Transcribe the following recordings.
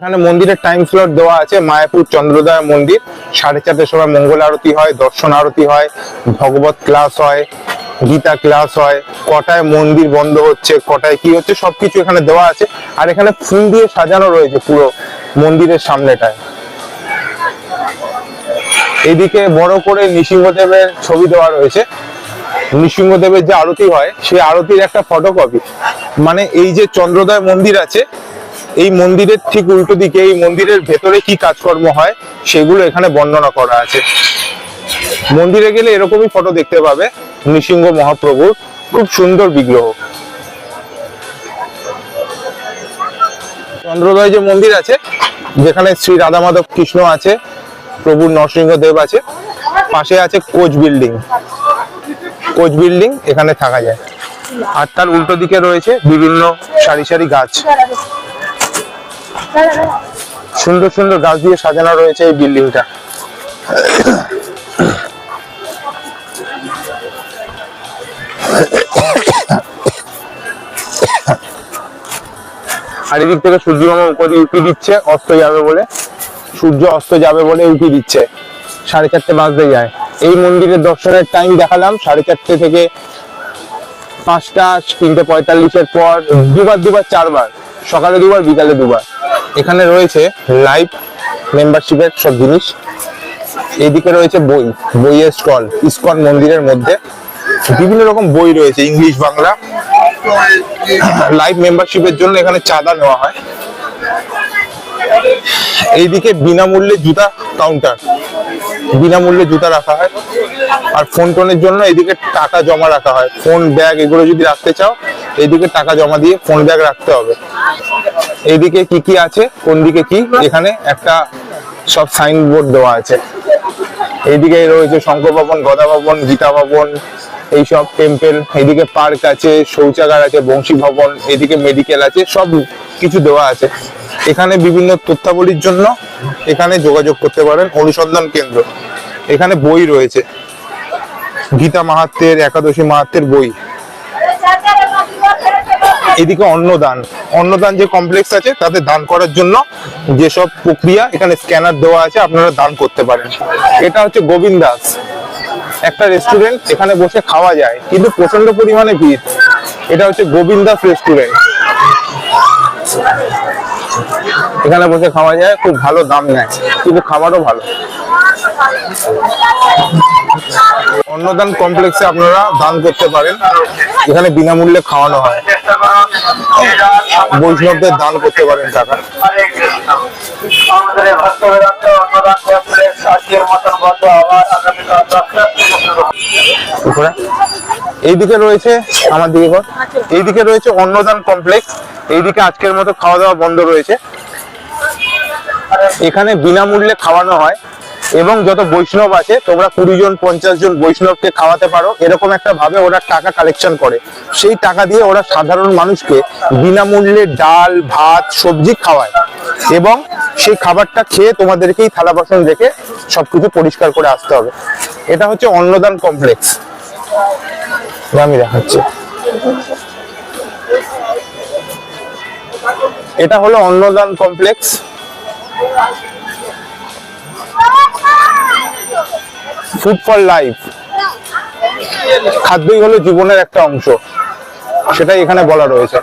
এখানে মন্দিরের time slot দেওয়া আছে, মায়াপুর চন্দ্রোদয় মন্দির। সাড়ে চারটের সময় মঙ্গল আরতি হয়, দর্শন আরতি হয়, ভগবত ক্লাস হয়, গীতা ক্লাস হয়, কটায় মন্দির বন্ধ হচ্ছে, কটায় কি হচ্ছে, সবকিছু এখানে দেওয়া আছে। আর এখানে ফুল দিয়ে সাজানো রয়েছে পুরো মন্দিরের সামনেটায়। এদিকে বড় করে নৃসিংহদেবের ছবি দেওয়া রয়েছে। নৃসিংহদেবের যে আরতি হয়, সেই আরতির একটা ফটোকপি মানে এই যে চন্দ্রোদয় মন্দির আছে এই মন্দিরের ঠিক উল্টো দিকে, এই মন্দিরের ভেতরে কি কাজকর্ম হয়, সেগুলো এখানে বর্ণনা করা আছে। মন্দিরে গেলে এরকমই ফটো দেখতে পাবে নৃসিংহ মহাপ্রভুর খুব সুন্দর বিগ্রহ। চন্দ্রোদয় যে মন্দির আছে, যেখানে শ্রী রাধা মাধব কৃষ্ণ আছে প্রভু নরসিংহদেব আছে, পাশে আছে কোচ বিল্ডিং। কোচ বিল্ডিং এখানে থাকা যায়। আর তার উল্টো দিকে রয়েছে বিভিন্ন সারি সারি গাছ। সুন্দর সুন্দর গাছ দিয়ে সাজানো রয়েছে এই বিল্ডিংটা। আর এদিক থেকে সূর্য উপরে উঠে দিচ্ছে, অস্ত যাবে বলে, সূর্য অস্ত যাবে বলে উঠে দিচ্ছে। সাড়ে চারটে বাজতে যায়। এই মন্দিরের দর্শনের টাইম দেখালাম, সাড়ে চারটে থেকে পাঁচটা, তিনটে পঁয়তাল্লিশের পর, দুবার দুবার, চারবার, সকালে দুবার, বিকালে দুবার। এখানে রয়েছে লাইভ মেম্বারশিপের সব জিনিস। এইদিকে রয়েছে বই, বইয়ের স্টল, ইসকন মন্দিরের মধ্যে। বিভিন্ন রকম বই রয়েছে, ইংলিশ, বাংলা। লাইভ মেম্বারশিপের জন্য এখানে চাঁদা নেওয়া হয়। এইদিকে বিনামূল্যে জুতা কাউন্টার। বিনামূল্যে জুতা রাখা হয়। আর ফোন টোনের জন্য এদিকে টাকা জমা রাখা হয়। ফোন ব্যাগ এগুলো যদি রাখতে চাও, এইদিকে টাকা জমা দিয়ে ফোন ব্যাগ রাখতে হবে। এইদিকে কি কি আছে কোন দিকে কি, এখানে একটা সব সাইনবোর্ড দেওয়া আছে। এইদিকে রয়েছে শঙ্কর ভবন গদা ভবন গীতা ভবন এইসব টেম্পেল এদিকে পার্ক আছে, শৌচাগার আছে বংশী ভবন এদিকে মেডিকেল আছে, সব কিছু দেওয়া আছে। এখানে বিভিন্ন তথ্যাবলীর জন্য এখানে যোগাযোগ করতে পারেন, অনুসন্ধান কেন্দ্র। এখানে বই রয়েছে। গীতা মাহাত্মের একাদশী মাহাত্মের বই। এদিকে অন্নদান। অন্নদান যে কমপ্লেক্স আছে, তাতে দান করার জন্য যেসব প্রক্রিয়া এখানে স্ক্যানার দেওয়া আছে, আপনারা দান করতে পারেন। এটা হচ্ছে গোবিন্দাস। একটা রেস্টুরেন্ট এখানে বসে খাওয়া যায়, কিন্তু প্রচণ্ড পরিমাণে ভিড়। এটা হচ্ছে গোবিন্দাস রেস্টুরেন্ট এখানে বসে খাওয়া যায়, খুব ভালো দাম নেয়, কিন্তু খাবারও ভালো। অন্নদান কমপ্লেক্সে আপনারা দান করতে পারেন এখানে বিনামূল্যে খাওয়ানো হয়। বৈষ্ণবদের দান করতে পারেন টাকা। এইদিকে রয়েছে আমার দিকে এইদিকে রয়েছে অন্নদান কমপ্লেক্স এইদিকে আজকের মতো খাওয়া দাওয়া বন্ধ রয়েছে। এখানে বিনামূল্যে খাওয়ানো হয় এবং যত বৈষ্ণব আছে, তোমরা কুড়ি জন, পঞ্চাশ জন বৈষ্ণবকে খাওয়াতে পারো। এরকম একটা ভাবে ওরা টাকা কালেকশন করে। সেই টাকা দিয়ে ওরা সাধারণ মানুষকে বিনামূল্যে ডাল, ভাত, সবজি খাওয়ায় এবং সেই খাবারটা খেয়ে তোমাদেরকেই থালা বাসন রেখে সবকিছু পরিষ্কার করে আসতে হবে। এটা হচ্ছে অন্নদান কমপ্লেক্স আমি দেখাচ্ছি। এটা হলো Annadan complex food for life খাদ্যই হলো জীবনের একটা অংশ। সেটাই এখানে বলা রয়েছে।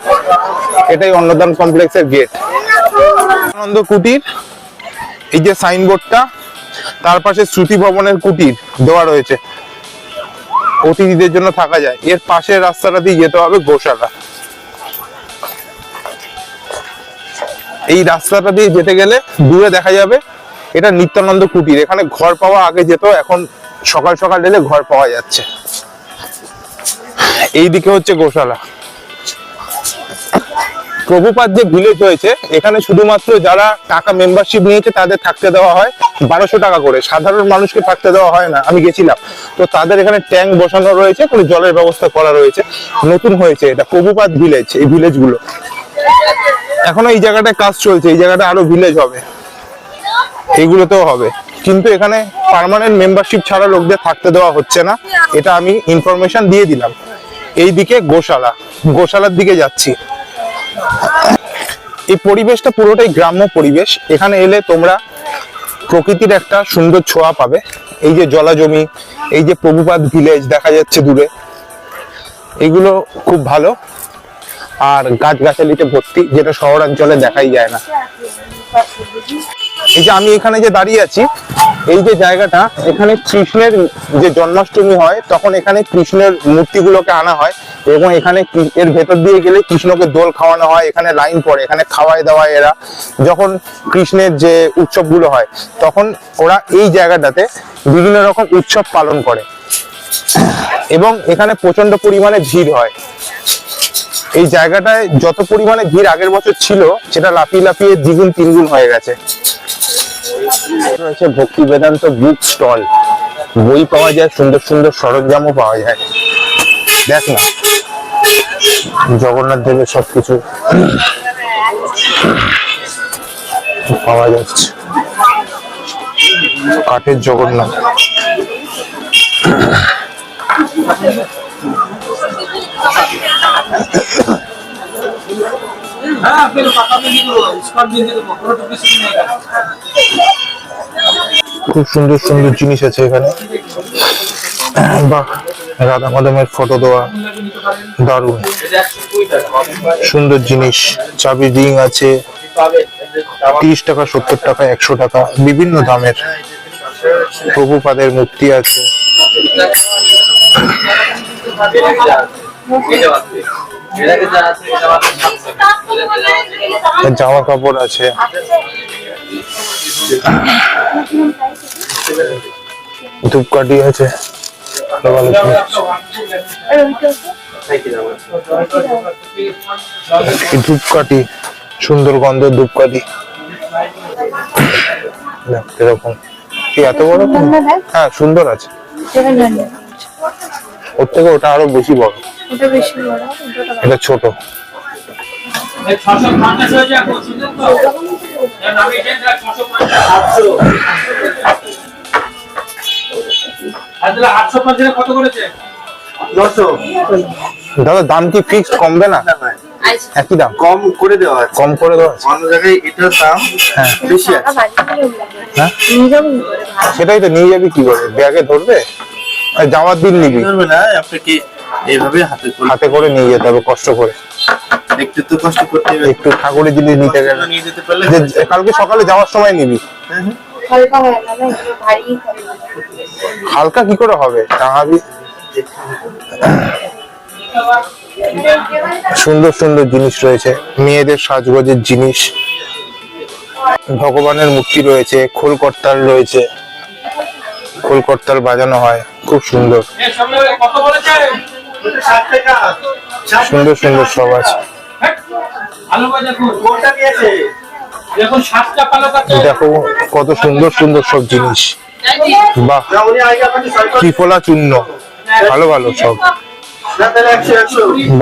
এটাই অন্নদান কমপ্লেক্সের গেট আনন্দ কুটির, এই যে সাইনবোর্ডটা তার পাশে শ্রুতি ভবনের কুটির দেওয়া রয়েছে। অতিথিদের জন্য থাকা যায়। এর পাশের রাস্তাটা দিয়ে যেতে হবে গোশালা। এই রাস্তাটা দিয়ে যেতে গেলে দূরে দেখা যাবে। এটা নিত্যানন্দ কুটির। এখানে ঘর পাওয়া আগে যেত, এখন সকাল সকাল এলে ঘর পাওয়া যাচ্ছে। এইদিকে হচ্ছে গোশালা। প্রভুপাত যে ভিলেজ হয়েছে, এখানে শুধুমাত্র যারা টাকা মেম্বারশিপ নিয়েছে, তাদের থাকতে দেওয়া হয়। বারোশো টাকা করে। সাধারণ মানুষকে থাকতে দেওয়া হয় না, আমি গেছিলাম। তো তাদের এখানে ট্যাঙ্ক বসানো রয়েছে, কোনো জলের ব্যবস্থা করা রয়েছে। নতুন হয়েছে এটা প্রভুপাত ভিলেজ এই ভিলেজগুলো। এখনও এই জায়গাটায় কাজ চলছে, এই জায়গাটা আরও ভিলেজ হবে। এগুলোতেও হবে। কিন্তু এখানে পার্মানেন্ট মেম্বারশিপ ছাড়া লোকদের থাকতে দেওয়া হচ্ছে না। এটা আমি ইনফরমেশন দিয়ে দিলাম। এই দিকে গোশালা, গোশালার দিকে যাচ্ছি। এই পরিবেশটা পুরোটাই গ্রাম্য পরিবেশ। এখানে এলে তোমরা প্রকৃতির একটা সুন্দর ছোঁয়া পাবে। এই যে জলাজমি, এই যে প্রভুপাত ভিলেজ দেখা যাচ্ছে দূরে। এগুলো খুব ভালো। আর গাছগাছালিতে ভর্তি যেটা শহরাঞ্চলে দেখাই যায় না। এই যে আমি এখানে যে দাঁড়িয়ে আছি, এই যে জায়গাটা, এখানে কৃষ্ণের যে জন্মাষ্টমী হয়, তখন এখানে কৃষ্ণের মূর্তিগুলোকে আনা হয় এবং এখানে এর ভেতর দিয়ে গেলে কৃষ্ণকে দোল খাওয়ানো হয়, এখানে লাইন পড়ে, এখানে খাওয়ায় দাওয়ায় এরা। যখন কৃষ্ণের যে উৎসবগুলো হয়, তখন ওরা এই জায়গাটাতে বিভিন্ন রকম উৎসব পালন করে। এবং এখানে প্রচণ্ড পরিমাণে ভিড় হয়। এই জায়গাটায় যত পরিমাণে ভিড় আগের বছর ছিল, সেটা লাফিয়ে লাফিয়ে দ্বিগুণ, তিনগুণ হয়ে গেছে। রয়েছে ভক্তি বেদান্ত বুক স্টল। বই পাওয়া যায়, সুন্দর সুন্দর সরঞ্জামও পাওয়া যায়। দেখ না। জগন্নাথ দেবের সবকিছু পাওয়া যাচ্ছে। কাঠের জগন্নাথ। খুব সুন্দর সুন্দর জিনিস আছে এখানে। বাহ, রাধা মাধবের ফটো দেওয়া। দারুণ। সুন্দর জিনিস। চাবি রিং আছে। তিরিশ টাকা, সত্তর টাকা, একশো টাকা, বিভিন্ন দামের। প্রভুপাদের মূর্তি আছে। জামা কাপড় আছে। ধূপকাঠি আছে। ভালো ভালো ধূপকাঠি সুন্দর গন্ধের ধূপকাঠি। এরকম। কি এত বড় হ্যাঁ সুন্দর আছে। ওর থেকে ওটা আরও বেশি বড়। ওটা বেশি বড় এটা ছোট। দাদা দাম কি ফিক্সড কমবে না? একই দাম? কম করে দেওয়া আছে। কম করে দেওয়া আছে? অন্য জায়গায় এটার দাম হ্যাঁ। বেশি আছে। হ্যাঁ? সেটাই তো নিয়ে যাবি কি করে? ব্যাগে ধরবে? আর যাওয়ার দিন নিবি। ধরবে না আপনাকে এইভাবে হাতে করে হাতে করে নিয়ে যেতে হবে কষ্ট করে। একটু তো কষ্ট করতে হবে। একটু ঠাকুরের জিনিস নিতে গেলে। নিয়ে যেতে পারলে কালকে সকালে যাওয়ার সময় নিবি। হালকা কি করে হবে? টাঙাবি সুন্দর সুন্দর জিনিস রয়েছে। মেয়েদের সাজগোজের জিনিস। ভগবানের মূর্তি রয়েছে খোলকর্তাল রয়েছে। খোলকর্তাল বাজানো হয় খুব সুন্দর। সুন্দর সুন্দর সব আছে। দেখো কত সুন্দর সুন্দর সব জিনিস। বাহ চূর্ণ ভালো ভালো সব।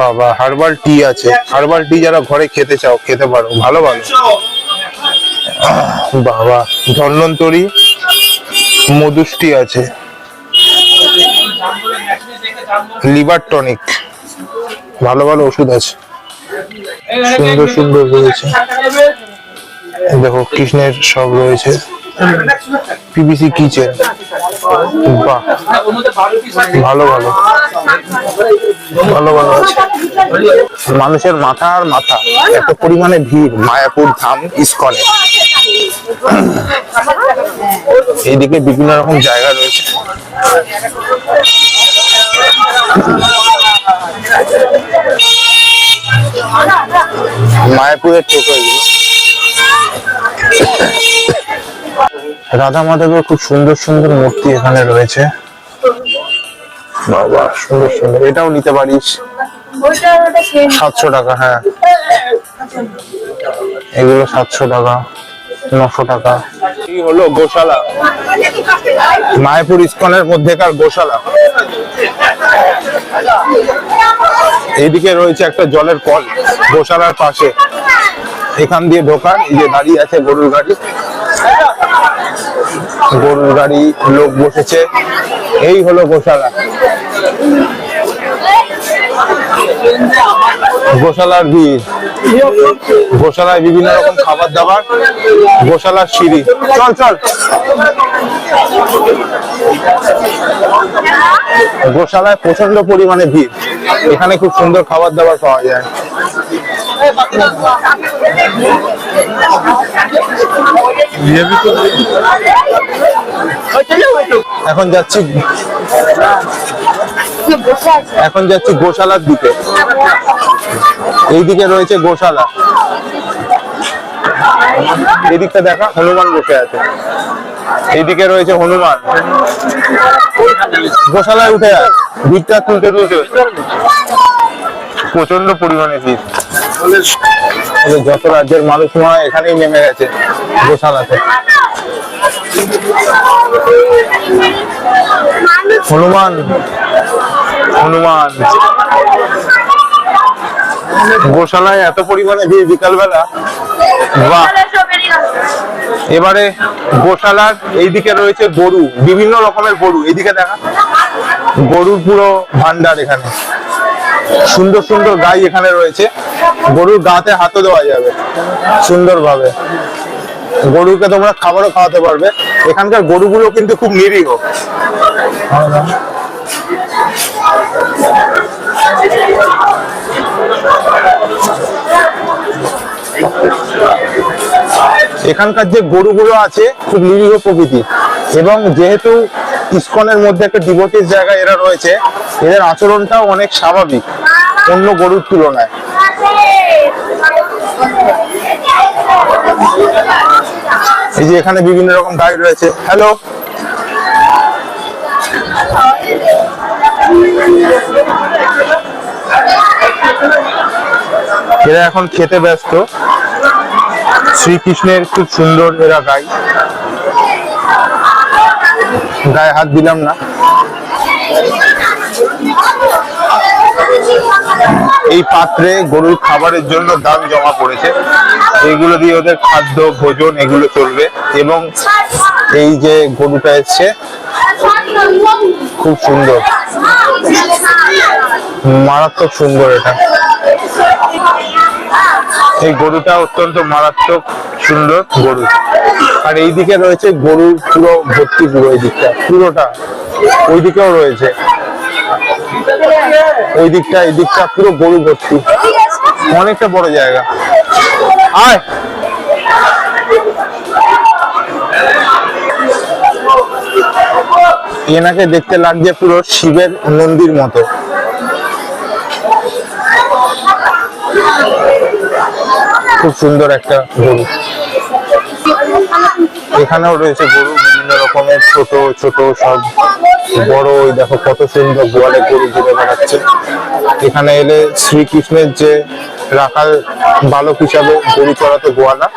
বাবা হার্বাল টি আছে। হার্বাল টি যারা ঘরে খেতে চাও, খেতে পারো। ভালো ভালো। বাবা, ধন্বন্তরী মধুষ্টি আছে। Liver tonic. ভালো ভালো ওষুধ আছে। সুন্দর সুন্দর রয়েছে। দেখো, কৃষ্ণের সব রয়েছে। পিবিসি কিচেন বাহ। ভালো ভালো। ভালো ভালো আছে। মানুষের মাথা আর মাথা, এত পরিমাণে ভিড় মায়াপুর ধাম ইস্কনে। এইদিকে বিভিন্ন রকম জায়গা রয়েছে। মায়াপুরের টোটো রাধা মাধবের খুব সুন্দর সুন্দর মূর্তি এখানে রয়েছে। বাবা সুন্দর সুন্দর। এটাও নিতে পারিস? সাতশো টাকা হ্যাঁ। এগুলো সাতশো টাকা। নশো টাকা। এই হলো গোশালা? মায়াপুর ইস্কনের মধ্যেকার গোশালা। এইদিকে রয়েছে একটা জলের কল গোশালার পাশে। এখান দিয়ে ঢোকার এই যে দাঁড়িয়ে আছে গরুর গাড়ি। গরুর গাড়ি লোক বসেছে। এই হলো গোশালা। গোশালার ভিড়। গোশালায় বিভিন্ন রকম খাবার দাবার গোশালার সিঁড়ি। চল চল। গোশালায় প্রচণ্ড পরিমাণে ভিড়। এখানে খুব সুন্দর খাবার দাবার পাওয়া যায়। এখন যাচ্ছি এখন যাচ্ছি গোশালার দিকে। এইদিকে রয়েছে গোশালা। এদিকটা দেখা, হনুমান বসে আছে। এইদিকে রয়েছে হনুমান। গোশালায় উঠে আয়। ভিড়টা তুলতে তুলতে। প্রচণ্ড পরিমাণে ভিড়। যত রাজ্যের মানুষ মনে এখানেই নেমে গেছে গোশালাতে। হনুমান। হনুমান। গোশালায় এত পরিমাণে ভিড় বিকালবেলা। বাহ। এবারে গোশালার এইদিকে রয়েছে গরু, বিভিন্ন রকমের গরু। এইদিকে দেখা। গরুর পুরো ভান্ডার এখানে। সুন্দর সুন্দর গাই এখানে রয়েছে। গরুর গাতে হাতও দেওয়া যাবে সুন্দরভাবে। গরুকে তোমরা খাবারও খাওয়াতে পারবে। এখানকার গরুগুলো কিন্তু খুব নিরীহ। এখানকার যে গরুগুলো আছে, খুব নিরীহ প্রকৃতি। এবং যেহেতু ইস্কনের মধ্যে একটা ডিভোটিস জায়গা এরা রয়েছে, এদের আচরণটাও অনেক স্বাভাবিক, অন্য গরুর তুলনায়। এই যে এখানে বিভিন্ন রকম গাড়ি রয়েছে। হ্যালো এরা এখন খেতে ব্যস্ত। শ্রীকৃষ্ণের খুব সুন্দর এরা গাই। গায়ে হাত দিলাম না। এই পাত্রে গরুর খাবারের জন্য দাম জমা পড়েছে। এগুলো দিয়ে ওদের খাদ্য, ভোজন, এগুলো চলবে। এবং এই যে গরুটা এসছে খুব সুন্দর। মারাত্মক সুন্দর এটা। এই গরুটা অত্যন্ত মারাত্মক সুন্দর গরু। আর এইদিকে রয়েছে গরুর পুরো ভর্তি পুরো এই দিকটা। পুরোটা ওই দিকেও রয়েছে। ওই দিকটা, এই দিকটা পুরো গরু ভর্তি। অনেকটা বড় জায়গা। আয়! এনাকে দেখতে লাগছে পুরো শিবের মন্দির মতো। খুব সুন্দর একটা গরু। এখানেও রয়েছে গরু, বিভিন্ন রকমের ছোট ছোট সব। বড়, ওই দেখো, কত সুন্দর গোয়ালে গরু ঘুরে বেড়াচ্ছে। এখানে এলে শ্রীকৃষ্ণের যে রাখাল বালক হিসাবে গরু চড়াতে গোয়ালা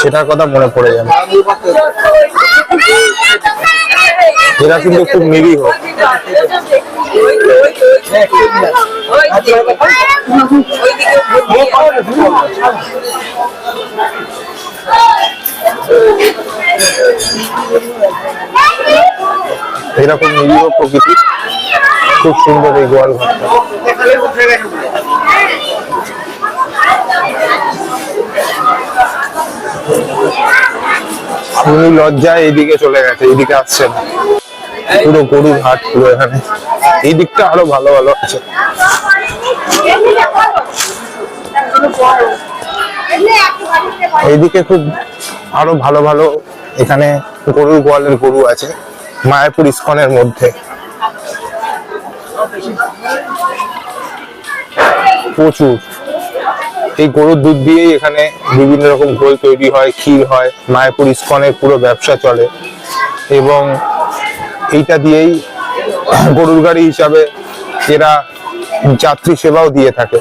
সেটার কথা মনে পড়ে যাবে। এরা কিন্তু খুব নিরীহ। এরকম নিরীহ প্রকৃতি। খুব সুন্দর এই গোয়াল ঘরটা। উনি লজ্জায় এইদিকে চলে গেছে, এইদিকে আসছে না পুরো গরুর হাট পুরো এখানে। এই দিকটা আরও ভালো ভালো আছে। এইদিকে খুব আরও ভালো ভালো এখানে গরুর গোয়ালের গরু আছে, মায়াপুর ইস্কনের মধ্যে। প্রচুর। এই গরুর দুধ দিয়েই এখানে বিভিন্ন রকম ঘোল তৈরি হয়, ক্ষীর হয়, মায়াপুর ইস্কনের পুরো ব্যবসা চলে। এবং এইটা দিয়েই গরুর গাড়ি হিসাবে এরা যাত্রী সেবাও দিয়ে থাকে।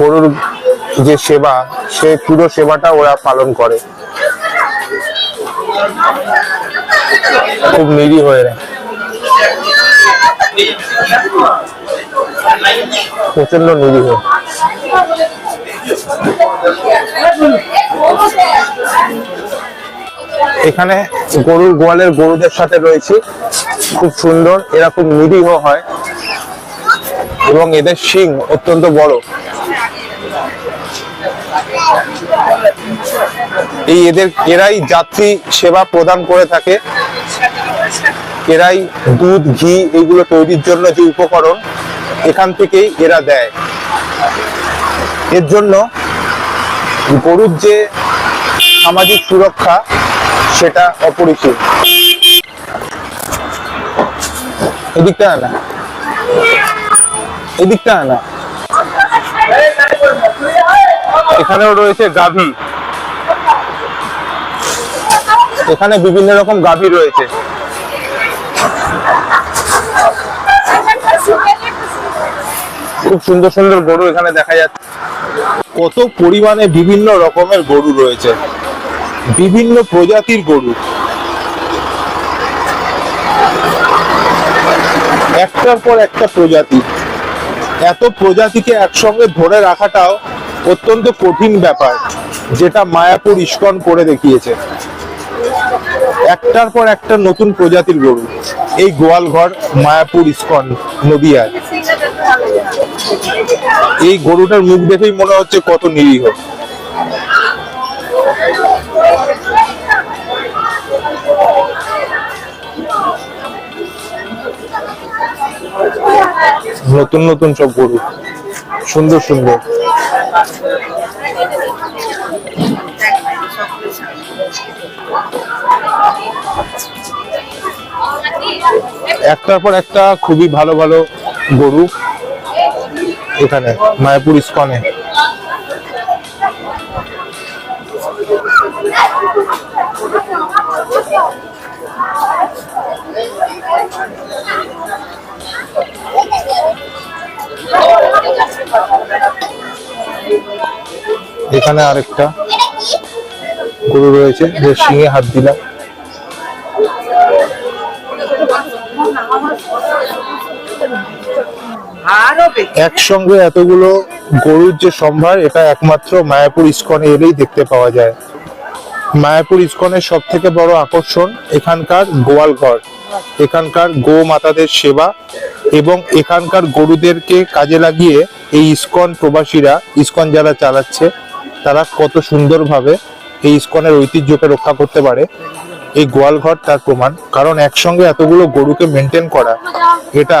গরুর যে সেবা, সে পুরো সেবাটা ওরা পালন করে। খুব নিরীহ এরা। প্রচণ্ড নিরীহ। এখানে গরুর গোয়ালের গরুদের সাথে রয়েছে। খুব সুন্দর এরা খুব নিরীহ হয়। এবং এদের শিং অত্যন্ত বড়। এই এদের, এরাই যাত্রী সেবা প্রদান করে থাকে। এরাই দুধ, ঘি, এগুলো তৈরির জন্য যে উপকরণ, এখান থেকেই এরা দেয়। এর জন্য গরুর যে সামাজিক সুরক্ষা, সেটা অপরিসীম। এদিকটা না। এদিকটা না। এখানেও রয়েছে গাভী। এখানে বিভিন্ন রকম গাভী রয়েছে। খুব সুন্দর সুন্দর গরু এখানে দেখা যাচ্ছে। কত পরিমাণে বিভিন্ন রকমের গরু রয়েছে, বিভিন্ন প্রজাতির গরু। একটার পর একটা প্রজাতি। এত প্রজাতিকে একসঙ্গে ধরে রাখাটাও অত্যন্ত কঠিন ব্যাপার, যেটা মায়াপুর ইস্কন করে দেখিয়েছে। একটার পর একটা নতুন প্রজাতির গরু, এই গোয়ালঘর মায়াপুর ইস্কন নদিয়ায় এই গরুটার মুখ দেখেই মনে হচ্ছে কত নিরীহ। নতুন নতুন সব গরু। সুন্দর সুন্দর। একটার পর একটা খুবই ভালো ভালো গরু। এখানে মায়াপুর ইস্কনে। এখানে আরেকটা গরু রয়েছে যে শিঙে হাত দিলাম। একসঙ্গে এতগুলো গরুর যে সম্ভার, এটা একমাত্র মায়াপুর ইস্কনে এলেই দেখতে পাওয়া যায়। মায়াপুর ইস্কনের সব থেকে বড় আকর্ষণ এখানকার গোয়াল ঘর, এখানকার গো মাতাদের সেবা এবং এখানকার গরুদেরকে কাজে লাগিয়ে এই ইস্কন প্রবাসীরা, ইস্কন যারা চালাচ্ছে, তারা কত সুন্দরভাবে এই ইস্কনের ঐতিহ্যকে রক্ষা করতে পারে। এই গোয়াল ঘর তার প্রমাণ, কারণ একসঙ্গে এতগুলো গরুকে মেনটেন করা, এটা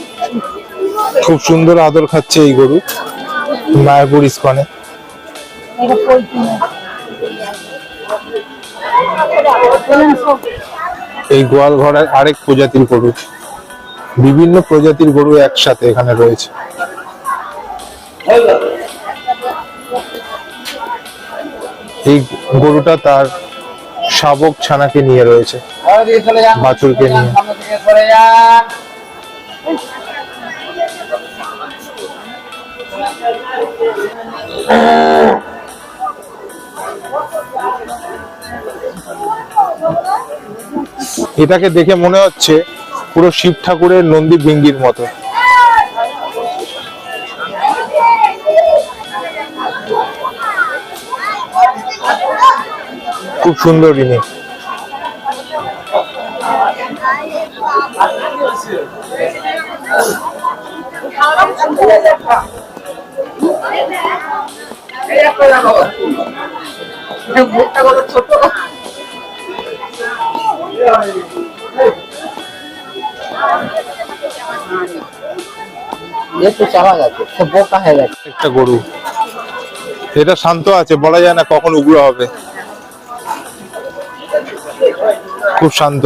খুব সুন্দর আদর খাচ্ছে এই গরু, মায়াপুর ইস্কনে। এই গোয়াল ঘরের আরেক প্রজাতির গরু। বিভিন্ন প্রজাতির গরু একসাথে এখানে রয়েছে। এই গরুটা তার শাবক ছানাকে নিয়ে রয়েছে, বাছুরকে নিয়ে। এটাকে দেখে মনে হচ্ছে পুরো শিব ঠাকুরের নন্দী ভৃঙ্গির মতো। খুব সুন্দর ইনি। একটু চালা সে বোকা হয়ে একটা গরু। এটা শান্ত আছে, বলা যায় না কখন উগ্র হবে। খুব শান্ত,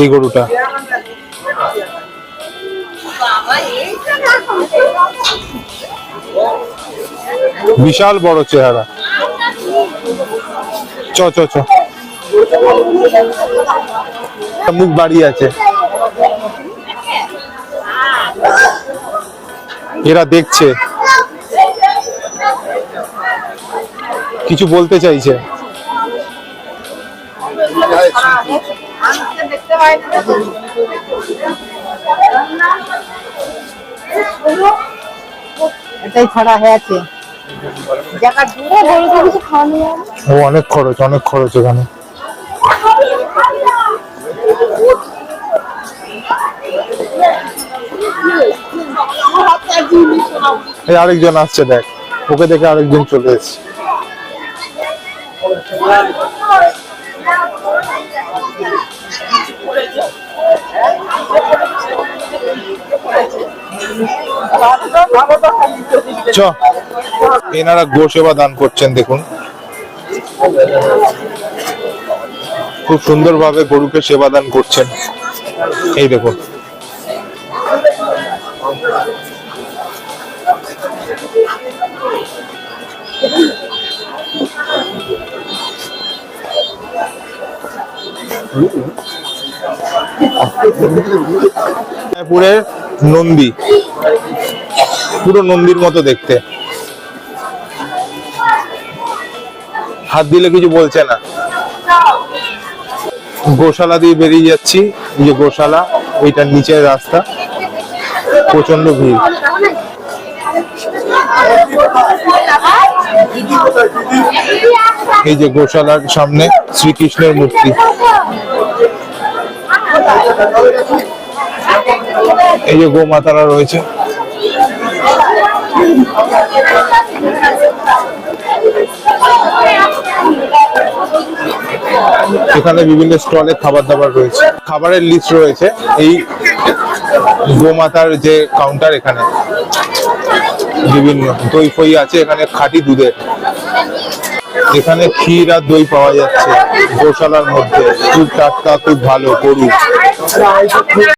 এই গরুটা। বিশাল বড় চেহারা। চ চ চ। মুখ বাড়িয়ে আছে। এরা দেখছে। কিছু বলতে চাইছে। এটাই ছাড়া হয়ে ও, অনেক খরচ অনেক খরচ এখানে। এই আরেকজন আসছে, দেখ। ওকে দেখে আরেকজন চলে এসছে। এনারা গো সেবা দান করছেন, দেখুন। খুব সুন্দরভাবে গরুকে সেবা দান করছেন। এই দেখুন। মায়াপুরের নন্দী। পুরো নন্দীর মতো দেখতে। হাত দিলে কিছু বলছে না। গোশালা দিয়ে বেরিয়ে যাচ্ছি। এই যে গোশালা, এইটার নিচের রাস্তা। প্রচণ্ড ভিড়। এই যে গোশালার সামনে শ্রীকৃষ্ণের মূর্তি। এই যে গোমাতারা রয়েছে। এখানে বিভিন্ন স্টলে খাবার দাবার রয়েছে। খাবারের লিস্ট রয়েছে। এই গোমাতার যে কাউন্টার এখানে। বিভিন্ন দই ফই আছে, এখানে খাঁটি দুধের। এখানে ক্ষীর আর দই পাওয়া যাচ্ছে। গোশালার মধ্যে। খুব টাটকা, খুব ভালো, গরু।